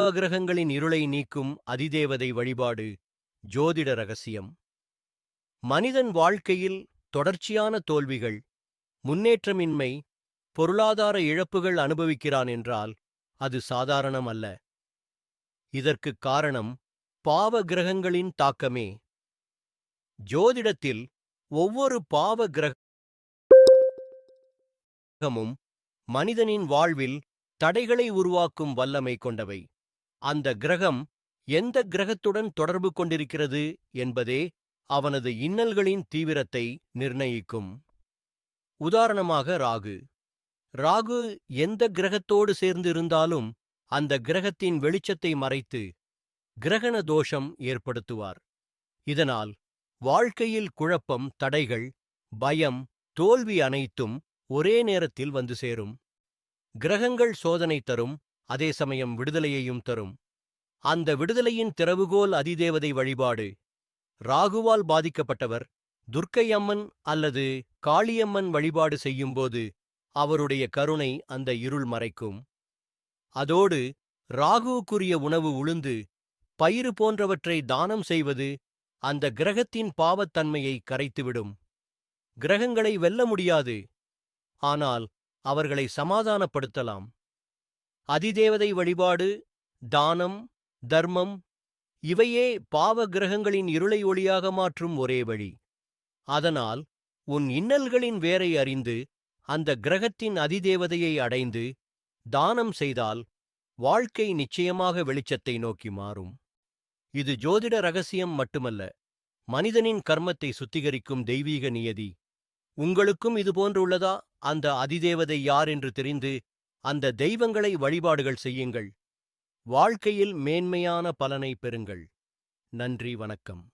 கிரகங்களின் இருளை நீக்கும் அதிதேவதை வழிபாடு ஜோதிட ரகசியம். மனிதன் வாழ்க்கையில் தொடர்ச்சியான தோல்விகள் முன்னேற்றமின்மை பொருளாதார இழப்புகள் அனுபவிக்கிறான் என்றால் அது சாதாரணம் அல்ல இதற்குக் காரணம் பாவ கிரகங்களின் தாக்கமே. ஜோதிடத்தில் ஒவ்வொரு பாவ கிரகமும் மனிதனின் வாழ்வில் தடைகளை உருவாக்கும் வல்லமை கொண்டவை. அந்த கிரகம் எந்த கிரகத்துடன் தொடர்பு கொண்டிருக்கிறது என்பதே அவனது இன்னல்களின் தீவிரத்தை நிர்ணயிக்கும். உதாரணமாக ராகு. ராகு எந்த கிரகத்தோடு சேர்ந்து இருந்தாலும் அந்த கிரகத்தின் வெளிச்சத்தை மறைத்து கிரகண தோஷம் ஏற்படுத்துவார். இதனால் வாழ்க்கையில் குழப்பம் தடைகள் பயம் தோல்வி அனைத்தும் ஒரே நேரத்தில் வந்து சேரும். கிரகங்கள் சோதனை தரும் அதே சமயம் விடுதலையையும் தரும். அந்த விடுதலையின் திறவுகோல் அதிதேவதை வழிபாடு. ராகுவால் பாதிக்கப்பட்டவர் துர்க்கை அம்மன் அல்லது காளியம்மன் வழிபாடு செய்யும்போது அவருடைய கருணை அந்த இருள் மறைக்கும். அதோடு ராகுவுக்குரிய உணவு உளுந்து பயிறு போன்றவற்றை தானம் செய்வது அந்த கிரகத்தின் பாவத்தன்மையை கரைத்துவிடும். கிரகங்களை வெல்ல முடியாது ஆனால் அவர்களை சமாதானப்படுத்தலாம். அதிதேவதை வழிபாடு தானம் தர்மம் இவையே பாவ கிரகங்களின் இருளை ஒளியாக மாற்றும் ஒரே வழி. அதனால் உன் இன்னல்களின் வேரை அறிந்து அந்த கிரகத்தின் அதிதேவதையை அடைந்து தானம் செய்தால் வாழ்க்கை நிச்சயமாக வெளிச்சத்தை நோக்கி மாறும். இது ஜோதிட ரகசியம் மட்டுமல்ல மனிதனின் கர்மத்தை சுத்திகரிக்கும் தெய்வீக நியதி. உங்களுக்கும் இதுபோன்றுள்ளதா அந்த அதிதேவதை யார் என்று தெரிந்து அந்த தெய்வங்களை வழிபாடுகள் செய்யுங்கள். வாழ்க்கையில் மேன்மையான பலனை பெறுங்கள். நன்றி வணக்கம்.